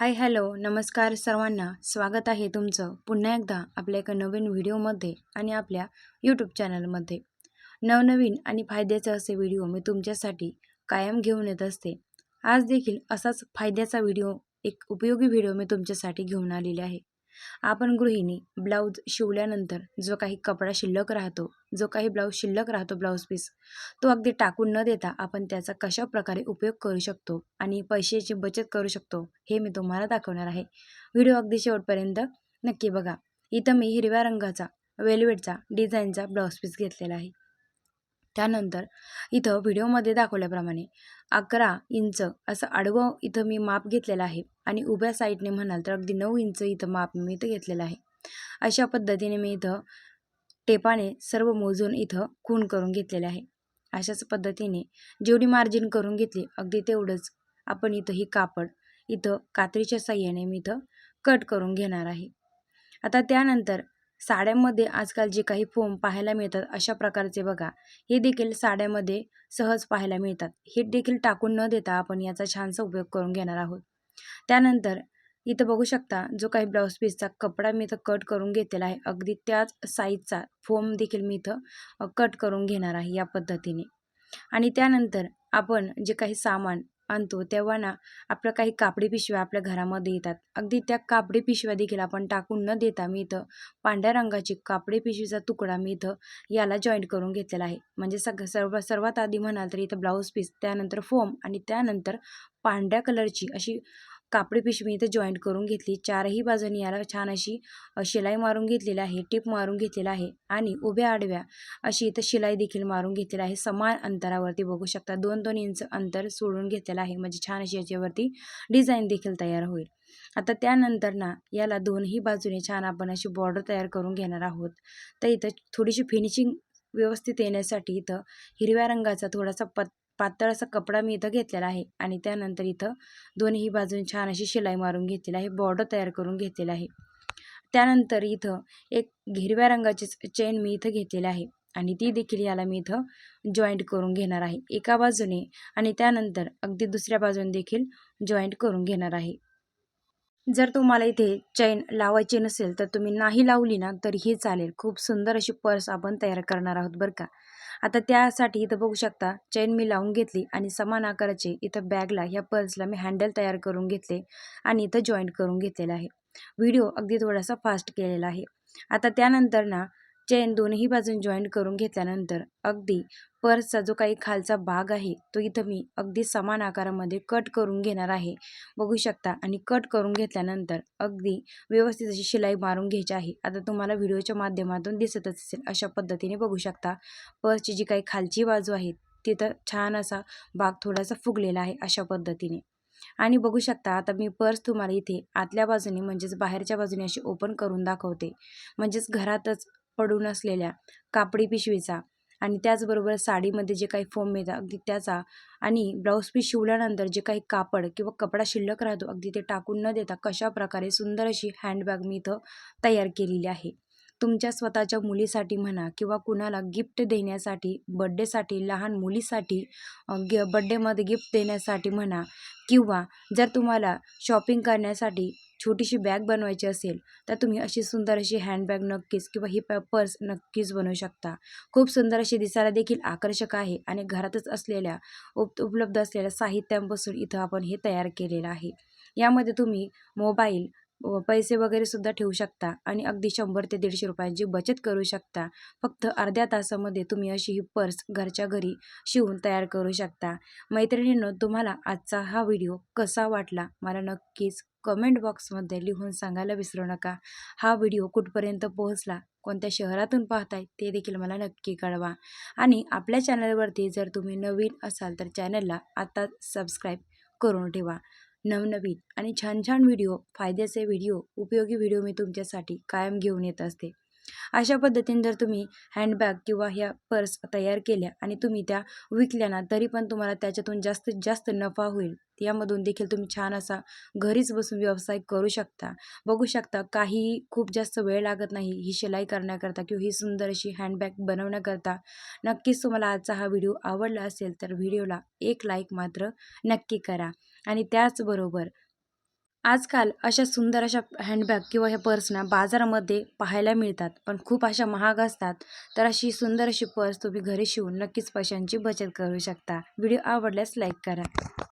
Hi hello नमस्कार सर्वांना. स्वागत आहे तुमचं पुन्हा एकदा आपल्या एका नवीन व्हिडिओमध्ये आणि आपल्या यूट्यूब चॅनलमध्ये. नवनवीन आणि फायद्याचे असे व्हिडिओ मी तुमच्यासाठी कायम घेऊन येत असते. आज देखील असाच फायद्याचा व्हिडिओ एक उपयोगी व्हिडिओ मी तुमच्यासाठी घेऊन आलेले आहे. आपण गृहिणी ब्लाऊज शिवल्यानंतर जो काही कपडा शिल्लक राहतो जो काही ब्लाऊज शिल्लक राहतो ब्लाऊज पीस तो अगदी टाकून न देता आपण त्याचा कशा प्रकारे उपयोग करू शकतो आणि पैशाची बचत करू शकतो हे मी तुम्हाला दाखवणार आहे. व्हिडिओ अगदी शेवटपर्यंत नक्की बघा. इथं मी हिरव्या रंगाचा वेलवेटचा डिझाईनचा ब्लाऊज पीस घेतलेला आहे. त्यानंतर इथं व्हिडिओमध्ये दाखवल्याप्रमाणे अकरा इंच असं आडवं इथं मी माप घेतलेलं आहे आणि उभ्या साईडने म्हणाल तर अगदी नऊ इंच इथं माप मी इथं घेतलेलं आहे. अशा पद्धतीने मी इथं टेपाने सर्व मोजून इथं खून करून घेतलेले आहे. अशाच पद्धतीने जेवढी मार्जिन करून घेतली अगदी तेवढंच आपण इथं ही कापड इथं कात्रीच्या साह्याने मी इथं कट करून घेणार आहे. आता त्यानंतर साड्यांमध्ये आजकाल जे काही फोम पाहायला मिळतात अशा प्रकारचे बघा. हे देखील साड्यामध्ये सहज पाहायला मिळतात. हे देखील टाकून न देता आपण याचा छानसा उपयोग करून घेणार आहोत. त्यानंतर इथं बघू शकता जो काही ब्लाऊज पीसचा कपडा मी इथं कट करून घेतलेला आहे अगदी त्याच साईजचा फोम देखील मी इथं कट करून घेणार आहे या पद्धतीने. आणि त्यानंतर आपण जे काही सामान आणतो तेव्हा ना आपल्या काही कापडी पिशव्या आपल्या घरामध्ये येतात. अगदी त्या कापडी पिशव्या देखील आपण टाकून न देता मी इथं पांढऱ्या रंगाची कापडी पिशवीचा तुकडा मी इथं याला जॉईंट करून घेतलेला आहे. म्हणजे सग सर्व सर्वात आधी म्हणाल तर इथं ब्लाऊज पीस त्यानंतर फोम आणि त्यानंतर पांढऱ्या कलरची अशी कापडी पिशवी इथं जॉईंट करून घेतली. चारही बाजूनी याला छान अशी शिलाई मारून घेतलेली आहे. टिप मारून घेतलेला आहे. आणि उभ्या आडव्या अशी इथं शिलाई देखील मारून घेतलेली आहे. समान अंतरावरती बघू शकता. दोन दोन इंच अंतर सोडून घेतलेलं आहे. म्हणजे छान अशी याच्यावरती डिझाईन देखील तयार होईल. आता त्यानंतर ना याला दोनही बाजूने छान आपण अशी बॉर्डर तयार करून घेणार आहोत. तर इथं थोडीशी फिनिशिंग व्यवस्थित येण्यासाठी इथं हिरव्या रंगाचा थोडासा पत पातळ असा कपडा मी इथं घेतलेला आहे. आणि त्यानंतर इथं दोन्ही बाजून छान अशी शिलाई मारून घेतलेली आहे. बॉर्डर तयार करून घेतलेला आहे. त्यानंतर इथं एक हिरव्या रंगाची चेन मी इथं घेतलेली आहे. आणि ती देखील याला मी इथं जॉईंट करून घेणार आहे. एका बाजूने आणि त्यानंतर अगदी दुसऱ्या बाजूने देखील जॉईंट करून घेणार आहे. जर तुम्हाला इथे चैन लावायची नसेल तर तुम्ही नाही लावली ना तरीही चालेल. खूप सुंदर अशी पर्स आपण तयार करणार आहोत बरं का. आता त्यासाठी इथं बघू शकता चैन मी लावून घेतली आणि समान आकाराचे इथं बॅगला ह्या पर्सला मी हँडल तयार करून घेतले आणि इथं जॉईंट करून घेतलेला आहे. व्हिडिओ अगदी थोडासा फास्ट केलेला आहे. आता त्यानंतर ना चेन दोन्ही बाजून जॉईंट करून घेतल्यानंतर अगदी पर्सचा जो काही खालचा भाग आहे तो इथं मी अगदी समान आकारामध्ये कट करून घेणार आहे. बघू शकता. आणि कट करून घेतल्यानंतर अगदी व्यवस्थित अशी शिलाई मारून घ्यायची आहे. आता तुम्हाला व्हिडिओच्या माध्यमातून दिसतच असेल अशा पद्धतीने बघू शकता. पर्सची जी काही खालची बाजू आहे तिथं छान असा भाग थोडासा फुगलेला आहे अशा पद्धतीने. आणि बघू शकता आता मी पर्स तुम्हाला इथे आतल्या बाजूने म्हणजेच बाहेरच्या बाजूने अशी ओपन करून दाखवते. म्हणजेच घरातच पडून असलेल्या कापडी पिशवीचा आणि त्याचबरोबर साडीमध्ये जे काही फोम मिळतात अगदी त्याचा आणि ब्लाऊज पीस शिवल्यानंतर जे काही कापड किंवा कपडा शिल्लक राहतो अगदी ते टाकून न देता कशा प्रकारे सुंदर अशी हँडबॅग मी इथं तयार केलेली आहे. तुमच्या स्वतःच्या मुलीसाठी म्हणा किंवा कुणाला गिफ्ट देण्यासाठी बड्डेसाठी लहान मुलीसाठी ग बड्डेमध्ये गिफ्ट देण्यासाठी म्हणा किंवा जर तुम्हाला शॉपिंग करण्यासाठी छोटीशी बॅग बनवायची असेल तर तुम्ही अशी सुंदर अशी हँडबॅग नक्कीच किंवा ही प पर्स नक्कीच बनवू शकता. खूप सुंदर अशी दिसायला देखील आकर्षक आहे आणि घरातच असलेल्या उप उपलब्ध असलेल्या साहित्यांपासून इथं आपण हे तयार केलेलं आहे. यामध्ये तुम्ही मोबाईल पैसे वगैरे सुद्धा ठेवू शकता आणि अगदी शंभर ते दीडशे रुपयांची बचत करू शकता. फक्त अर्ध्या तासामध्ये तुम्ही अशी ही पर्स घरच्या घरी शिवून तयार करू शकता. मैत्रिणींनो तुम्हाला आजचा हा व्हिडिओ कसा वाटला? मला नक्कीच कमेंट बॉक्समध्ये लिहून सांगायला विसरू नका. हा व्हिडिओ कुठपर्यंत पोहोचला कोणत्या शहरातून पाहताय ते देखील मला नक्की कळवा. आणि आपल्या चॅनलवरती जर तुम्ही नवीन असाल तर चॅनलला आता सबस्क्राईब करून ठेवा. नवनवीन आणि छान छान व्हिडिओ फायद्याचे व्हिडिओ उपयोगी व्हिडिओ मी तुमच्यासाठी कायम घेऊन येत असते. अशा पद्धतीने जर तुम्ही हँडबॅग किंवा ह्या पर्स तयार केल्या आणि तुम्ही त्या विकल्या ना तरी पण तुम्हाला त्याच्यातून जास्तीत जास्त नफा होईल. यामधून देखील तुम्ही छान असा घरीच बसून व्यवसाय करू शकता. बघू शकता काही खूप जास्त वेळ लागत नाही ही शिलाई करण्याकरता किंवा ही सुंदर अशी हँडबॅग बनवण्याकरता. नक्कीच तुम्हाला आजचा हा व्हिडिओ आवडला असेल तर व्हिडिओला एक लाईक मात्र नक्की करा. आणि त्याचबरोबर आजकाल अशा सुंदर अशा हँडबॅग किंवा ह्या पर्सना बाजारामध्ये पाहायला मिळतात. पण खूप अशा महाग असतात. तर अशी सुंदर अशी पर्स तुम्ही घरी शिवून नक्कीच पैशांची बचत करू शकता. व्हिडिओ आवडल्यास लाईक करा.